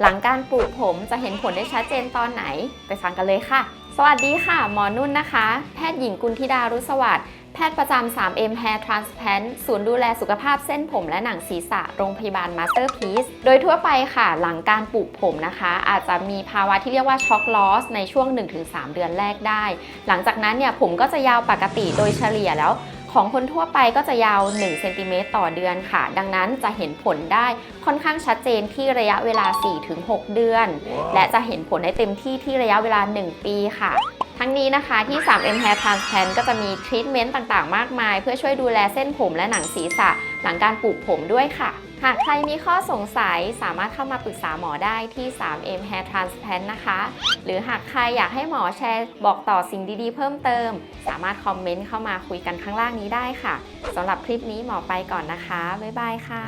หลังการปลูกผมจะเห็นผลได้ชัดเจนตอนไหน ไปฟังกันเลยค่ะ สวัสดีค่ะ หมอนุ่นนะคะ แพทย์หญิงกุลธิดารุสวัสดิ์แพทย์ประจำ 3M Hair Transplant ศูนย์ดูแลสุขภาพเส้นผมและหนังศีรษะโรงพยาบาล Masterpiece โดยทั่วไปค่ะ หลังการปลูกผมนะคะ อาจจะมีภาวะที่เรียกว่าช็อกลอสในช่วง 1-3 เดือนแรกได้ หลังจากนั้นเนี่ยผมก็จะยาวปกติโดยเฉลี่ยแล้ว ของคนทั่วไปก็จะยาว1เซนติเมตรต่อเดือนค่ะ ดังนั้นจะเห็นผลได้ค่อนข้างชัดเจนที่ระยะเวลา 4-6 เดือน และจะเห็นผลได้เต็มที่ที่ระยะเวลา 1 ปีค่ะ ทั้งนี้นะคะที่ 3M Hair Transplant ก็จะมีทรีทเมนต์ต่างๆ มากมาย เพื่อช่วยดูแลเส้นผมและหนังศีรษะ หลังการปลูกผมด้วยค่ะ หากใครมีข้อสงสัยสามารถเข้ามาปรึกษาหมอได้ที่ 3M Hair Transplant นะคะ หรือหากใครอยากให้หมอแชร์บอกต่อสิ่งดีๆ เพิ่มเติม สามารถคอมเมนต์เข้ามาคุยกันข้างล่างนี้ได้ค่ะสำหรับคลิปนี้หมอไปก่อนนะคะบ๊ายบายค่ะ